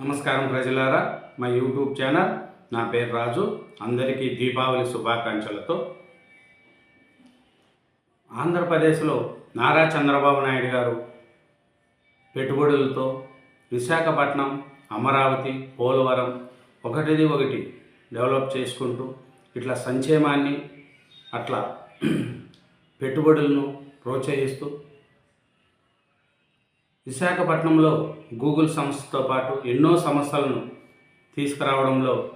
నమస్కారం ప్రజలారా మా యూట్యూబ్ ఛానల్. నా పేరు రాజు. అందరికీ దీపావళి శుభాకాంక్షలతో. ఆంధ్రప్రదేశ్లో నారా చంద్రబాబు నాయుడు గారు పెట్టుబడులతో విశాఖపట్నం అమరావతి పోలవరం ఒకటిది ఒకటి డెవలప్ చేసుకుంటూ ఇట్లా సంక్షేమాన్ని అట్లా పెట్టుబడులను ప్రోత్సహిస్తూ విశాఖపట్నంలో గూగుల్ సంస్థతో పాటు ఎన్నో సమస్యలను తీసుకురావడంలో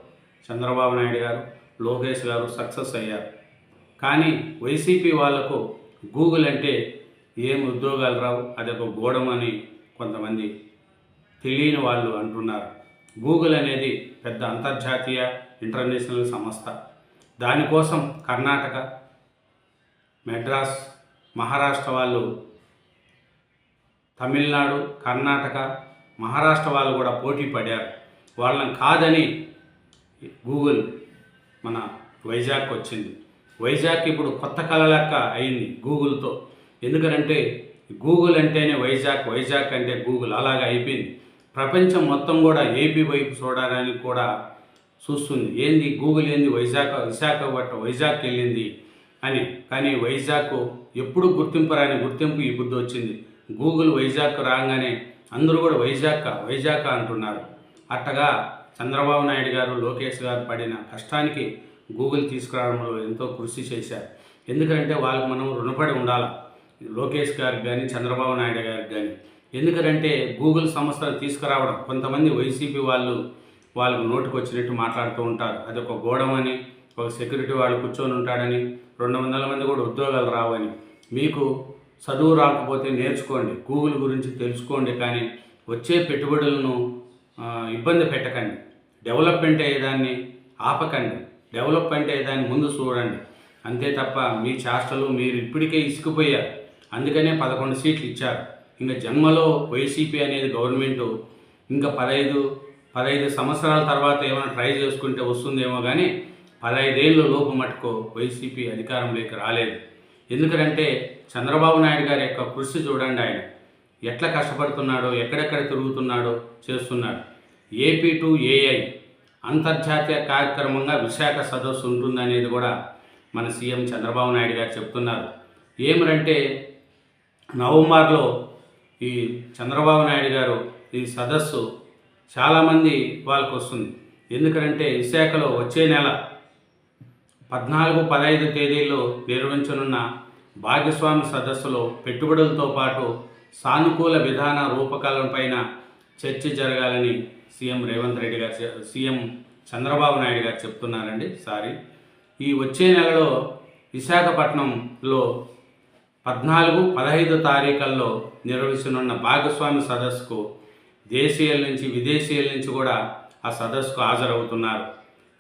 చంద్రబాబు నాయుడు గారు లోకేష్ గారు సక్సెస్ అయ్యారు. కానీ వైసీపీ వాళ్ళకు గూగుల్ అంటే ఏం ఉద్యోగాలు రావు అదొక గోడం అని కొంతమంది తెలియని వాళ్ళు అంటున్నారు. గూగుల్ అనేది పెద్ద అంతర్జాతీయ ఇంటర్నేషనల్ సంస్థ. దానికోసం కర్ణాటక మెడ్రాస్ మహారాష్ట్ర వాళ్ళు తమిళనాడు కర్ణాటక మహారాష్ట్ర వాళ్ళు కూడా పోటీ పడారు. వాళ్ళని కాదని గూగుల్ మన వైజాగ్ వచ్చింది వైజాగ్ ఇప్పుడు కొత్త కళ లెక్క అయింది గూగుల్తో. ఎందుకంటే గూగుల్ అంటేనే వైజాగ్ వైజాగ్ అంటే గూగుల్ అలాగే అయిపోయింది. ప్రపంచం మొత్తం కూడా ఏపీ వైపు చూడడానికి కూడా చూస్తుంది. ఏంది గూగుల్ ఏంది వైజాగ్ విశాఖపట్నం వైజాగ్కి వెళ్ళింది అని. కానీ వైజాగ్ ఎప్పుడు గుర్తింపు రాని గుర్తింపు ఈ బుద్ధి వచ్చింది. గూగుల్ వైజాగ్ రాగానే అందరూ కూడా వైజాగ్ వైజాగ్ అంటున్నారు. అట్టగా చంద్రబాబు నాయుడు గారు లోకేష్ గారు పడిన కష్టానికి గూగుల్ తీసుకురావడంలో ఎంతో కృషి చేశారు. ఎందుకంటే వాళ్ళకి మనం రుణపడి ఉండాలి? లోకేష్ గారికి కానీ చంద్రబాబు నాయుడు గారికి కానీ ఎందుకంటే గూగుల్ సంస్థను తీసుకురావడం కొంతమంది వైసీపీ వాళ్ళు వాళ్ళకు నోటుకు వచ్చినట్టు మాట్లాడుతూ ఉంటారు. అది ఒక గోడమని ఒక సెక్యూరిటీ వాళ్ళు కూర్చొని ఉంటాడని రెండు వందల మంది కూడా ఉద్యోగాలు రావని. మీకు చదువు రాకపోతే నేర్చుకోండి. గూగుల్ గురించి తెలుసుకోండి కానీ వచ్చే పెట్టుబడులను ఇబ్బంది పెట్టకండి. డెవలప్మెంట్ అయ్యేదాన్ని ఆపకండి. డెవలప్మెంటే దాన్ని ముందు చూడండి. అంతే తప్ప మీ చేష్టలు మీరు ఇప్పటికే ఇసుకుపోయారు. అందుకనే పదకొండు సీట్లు ఇచ్చారు. ఇంకా జన్మలో వైసీపీ అనేది గవర్నమెంట్ ఇంకా పదహైదు పదహైదు సంవత్సరాల తర్వాత ఏమైనా ట్రై చేసుకుంటే వస్తుందేమో కానీ పదహైదేళ్ళ లోపు మటుకు వైసీపీ అధికారంలోకి రాలేదు. ఎందుకంటే చంద్రబాబు నాయుడు గారి యొక్క కృషి చూడండి ఆయన. ఎట్లా కష్టపడుతున్నాడో ఎక్కడెక్కడ తిరుగుతున్నాడో చేస్తున్నాడు. ఏపీ టు ఏఐ అంతర్జాతీయ కార్యక్రమంగా విశాఖ సదస్సు ఉంటుందనేది కూడా మన సీఎం చంద్రబాబు నాయుడు గారు చెప్తున్నారు. ఏమిటంటే నవంబర్లో ఈ చంద్రబాబు నాయుడు గారు ఈ సదస్సు చాలామంది వాళ్ళకు వస్తుంది ఎందుకంటే విశాఖలో వచ్చే నెల పద్నాలుగు పదహైదు తేదీల్లో నిర్వహించనున్న భాగస్వామి సదస్సులో పెట్టుబడులతో పాటు సానుకూల విధాన రూపకల్పనపైన చర్చ జరగాలని సీఎం రేవంత్ రెడ్డి గారు సీఎం చంద్రబాబు నాయుడు గారు చెప్తున్నారండి సారీ. ఈ వచ్చే నెలలో విశాఖపట్నంలో పద్నాలుగు పదహైదు తారీఖుల్లో నిర్వహించనున్న భాగస్వామి సదస్సుకు దేశీయుల నుంచి విదేశీయుల నుంచి కూడా ఆ సదస్సుకు హాజరవుతున్నారు.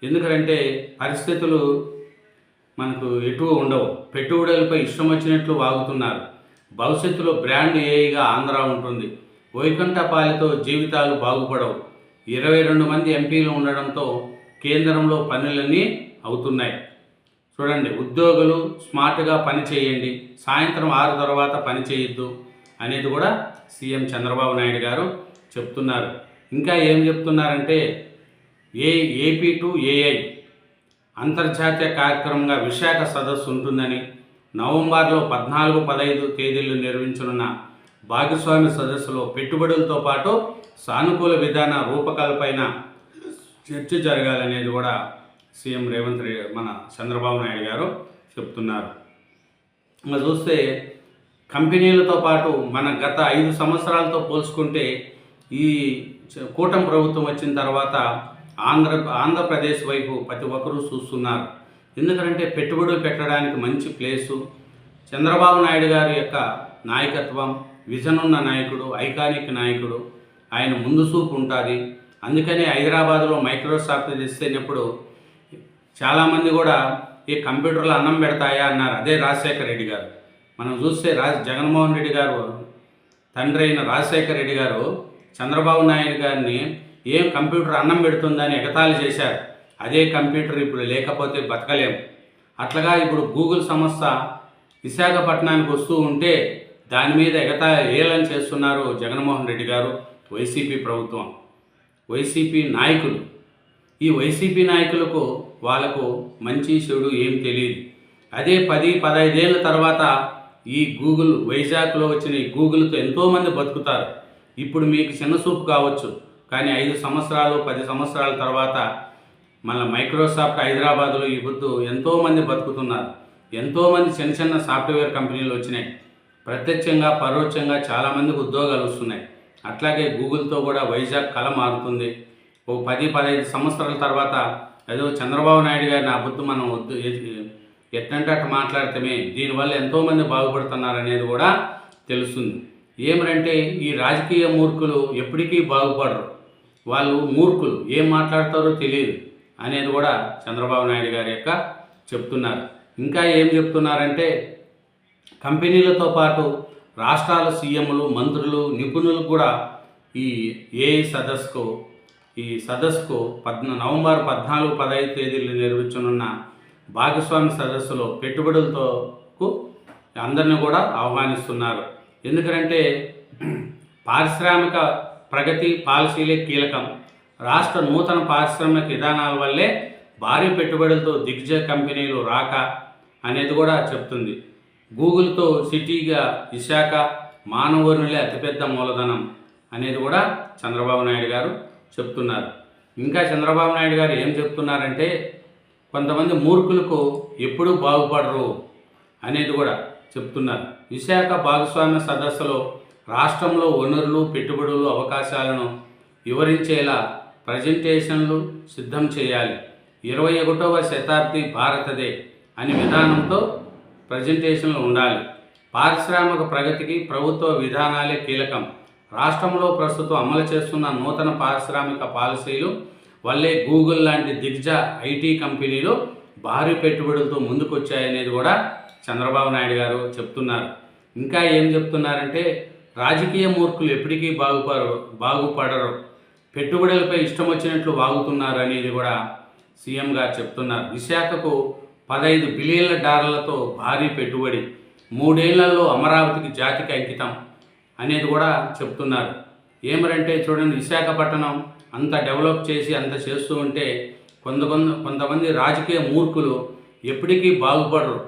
ఎందుకంటే పరిస్థితులు మనకు ఎటువ ఉండవు. పెట్టుబడులపై ఇష్టం వచ్చినట్లు వాగుతున్నారు. భవిష్యత్తులో బ్రాండ్ ఏఐగా ఆంధ్ర ఉంటుంది. వైకుంఠపాలితో జీవితాలు బాగుపడవు. ఇరవై రెండు మంది ఎంపీలు ఉండడంతో కేంద్రంలో పనులన్నీ అవుతున్నాయి. చూడండి ఉద్యోగులు స్మార్ట్గా పని చేయండి సాయంత్రం ఆరు తర్వాత పని చేయొద్దు అనేది కూడా సీఎం చంద్రబాబు నాయుడు గారు చెప్తున్నారు. ఇంకా ఏం చెప్తున్నారంటే ఏ ఏపీ టు ఏఐ అంతర్జాతీయ కార్యక్రమంగా విశాఖ సదస్సు ఉంటుందని నవంబర్లో పద్నాలుగు పదహైదు తేదీలు నిర్వహించనున్న భాగస్వామి సదస్సులో పెట్టుబడులతో పాటు సానుకూల విధాన రూపకల్పైన చర్చ జరగాలనేది కూడా సీఎం రేవంత్ రెడ్డి మన చంద్రబాబు నాయుడు గారు చెప్తున్నారు. ఇంకా చూస్తే కంపెనీలతో పాటు మన గత ఐదు సంవత్సరాలతో పోల్చుకుంటే ఈ కూటమి ప్రభుత్వం వచ్చిన తర్వాత ఆంధ్ర ఆంధ్రప్రదేశ్ వైపు ప్రతి ఒక్కరూ చూస్తున్నారు. ఎందుకంటే పెట్టుబడులు పెట్టడానికి మంచి ప్లేసు. చంద్రబాబు నాయుడు గారి యొక్క నాయకత్వం విజన్ ఉన్న నాయకుడు ఐకానిక్ నాయకుడు ఆయన ముందు చూపు ఉంటుంది. అందుకనే హైదరాబాద్లో మైక్రోసాఫ్ట్ తెస్తేనప్పుడు చాలామంది కూడా ఈ కంప్యూటర్లో అన్నం పెడతాయా అన్నారు. అదే రాజశేఖర రెడ్డి గారు. మనం చూస్తే రాజ్ జగన్మోహన్ రెడ్డి గారు తండ్రి అయిన రాజశేఖర రెడ్డి గారు చంద్రబాబు నాయుడు గారిని ఏం కంప్యూటర్ అన్నం పెడుతుందని ఎగతాళి చేశారు. అదే కంప్యూటర్ ఇప్పుడు లేకపోతే బతకలేం అట్లాగా ఇప్పుడు గూగుల్ సంస్థ విశాఖపట్నానికి వస్తూ ఉంటే దాని మీద ఎగతా ఏలం చేస్తున్నారు జగన్మోహన్ రెడ్డి గారు? వైసీపీ ప్రభుత్వం. వైసీపీ నాయకులు. ఈ వైసీపీ నాయకులకు వాళ్ళకు మంచి చెడు ఏం తెలియదు. అదే పది పదహైదేళ్ళ తర్వాత ఈ గూగుల్ వైజాగ్లో వచ్చిన ఈ గూగుల్తో ఎంతోమంది బతుకుతారు. ఇప్పుడు మీకు చిన్న చూపు కావచ్చు. కానీ ఐదు సంవత్సరాలు పది సంవత్సరాల తర్వాత మళ్ళీ మైక్రోసాఫ్ట్ హైదరాబాద్లో ఈ పొద్దు ఎంతోమంది బతుకుతున్నారు. ఎంతోమంది చిన్న చిన్న సాఫ్ట్వేర్ కంపెనీలు వచ్చినాయి. ప్రత్యక్షంగా పరోక్షంగా చాలామందికి ఉద్యోగాలు వస్తున్నాయి. అట్లాగే గూగుల్తో కూడా వైజాగ్ కళ మారుతుంది. ఓ పది పదహైదు సంవత్సరాల తర్వాత ఏదో చంద్రబాబు నాయుడు గారిని నా బుద్ధి మనం వద్దు ఎ- ఎట్టంటే మాట్లాడితేమే దీనివల్ల ఎంతోమంది బాగుపడుతున్నారు అనేది కూడా తెలుస్తుంది. ఏమిటంటే ఈ రాజకీయ మూర్ఖులు ఎప్పటికీ బాగుపడరు. వాళ్ళు మూర్ఖులు ఏం మాట్లాడతారో తెలియదు అనేది కూడా చంద్రబాబు నాయుడు గారి యొక్క చెప్తున్నారు. ఇంకా ఏం చెప్తున్నారంటే కంపెనీలతో పాటు రాష్ట్రాల సీఎంలు మంత్రులు నిపుణులు కూడా ఈ ఏఐ సదస్సుకు ఈ సదస్సుకు పద్న నవంబర్ పద్నాలుగు పదహైదు తేదీలు నిర్వహించనున్న భాగస్వామి సదస్సులో పెట్టుబడులతో అందరిని కూడా ఆహ్వానిస్తున్నారు. ఎందుకంటే పారిశ్రామిక ప్రగతి పాలసీలే కీలకం. రాష్ట్ర నూతన పారిశ్రామిక విధానాల వల్లే భారీ పెట్టుబడులతో దిగ్గజ కంపెనీలు రాక అనేది కూడా చెప్తుంది. గూగుల్తో సిటీగా విశాఖ మానవ వనరులే అతిపెద్ద మూలధనం అనేది కూడా చంద్రబాబు నాయుడు గారు చెప్తున్నారు. ఇంకా చంద్రబాబు నాయుడు గారు ఏం చెప్తున్నారంటే కొంతమంది మూర్ఖులకు ఎప్పుడూ బాగుపడరు అనేది కూడా చెప్తున్నారు. విశాఖ భాగస్వామ్య సదస్సులో రాష్ట్రంలో వనరులు పెట్టుబడులు అవకాశాలను వివరించేలా ప్రజెంటేషన్లు సిద్ధం చేయాలి. ఇరవై ఒకటవ శతాబ్ది భారతదే అనే విధానంతో ప్రజెంటేషన్లు ఉండాలి. పారిశ్రామిక ప్రగతికి ప్రభుత్వ విధానాలే కీలకం. రాష్ట్రంలో ప్రస్తుతం అమలు చేస్తున్న నూతన పారిశ్రామిక పాలసీలు వల్లే గూగుల్ లాంటి దిగ్జ ఐటీ కంపెనీలు భారీ పెట్టుబడులతో ముందుకొచ్చాయనేది కూడా చంద్రబాబు నాయుడు గారు చెప్తున్నారు. ఇంకా ఏం చెప్తున్నారంటే రాజకీయ మూర్ఖులు ఎప్పటికీ బాగుపడరు బాగుపడరు. పెట్టుబడులపై ఇష్టం వచ్చినట్లు వాగుతున్నారు అనేది కూడా సీఎం గారు చెప్తున్నారు. విశాఖకు పదహైదు బిలియన్ల డాలర్లతో భారీ పెట్టుబడి మూడేళ్ళలో అమరావతికి జాతికి అంకితం అనేది కూడా చెప్తున్నారు. ఏమరంటే చూడండి విశాఖపట్నం అంత డెవలప్ చేసి అంత చేస్తూ ఉంటే కొంత కొంత కొంతమంది రాజకీయ మూర్ఖులు ఎప్పటికీ బాగుపడరు.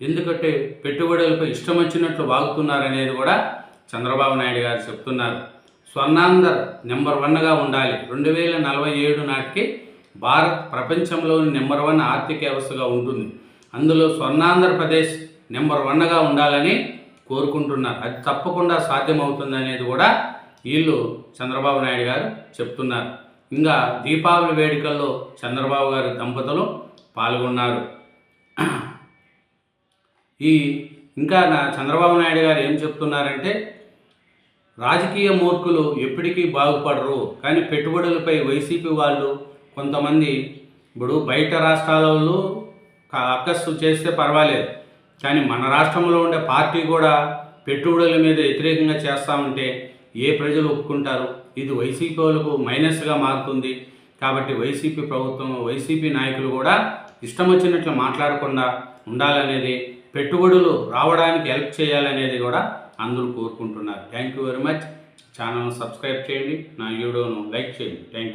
ఎందుకంటే పెట్టుబడులపై ఇష్టం వచ్చినట్లు వాగుతున్నారు అనేది కూడా చంద్రబాబు నాయుడు గారు చెప్తున్నారు స్వర్ణాంధ్ర నెంబర్ వన్గా ఉండాలి. రెండు వేల నలభై ఏడు నాటికి భారత్ ప్రపంచంలోని నెంబర్ వన్ ఆర్థిక వ్యవస్థగా ఉంటుంది. అందులో స్వర్ణాంధ్రప్రదేశ్ నెంబర్ వన్గా ఉండాలని కోరుకుంటున్నారు. అది తప్పకుండా సాధ్యమవుతుంది అనేది కూడా వీళ్ళు చంద్రబాబు నాయుడు గారు చెప్తున్నారు. ఇంకా దీపావళి వేడుకల్లో చంద్రబాబు గారి దంపతులు పాల్గొన్నారు. ఈ ఇంకా నా చంద్రబాబు నాయుడు గారు ఏం చెప్తున్నారంటే రాజకీయ మూర్ఖులు ఎప్పటికీ బాగుపడరు. కానీ పెట్టుబడులపై వైసీపీ వాళ్ళు కొంతమంది ఇప్పుడు బయట రాష్ట్రాల వాళ్ళు అక్కస్సు చేస్తే పర్వాలేదు. కానీ మన రాష్ట్రంలో ఉండే పార్టీ కూడా పెట్టుబడుల మీద వ్యతిరేకంగా చేస్తామంటే ఏ ప్రజలు ఒప్పుకుంటారు? ఇది వైసీపీ వాళ్ళకు మైనస్గా మారుతుంది. కాబట్టి వైసీపీ ప్రభుత్వం వైసీపీ నాయకులు కూడా ఇష్టం వచ్చినట్లు మాట్లాడకుండా ఉండాలనేది పెట్టుబడులు రావడానికి హెల్ప్ చేయాలనేది కూడా అందరూ కోరుకుంటున్నారు. థ్యాంక్ యూ వెరీ మచ్ ఛానల్ను సబ్స్క్రైబ్ చేయండి. నా వీడియోను లైక్ చేయండి. Thank you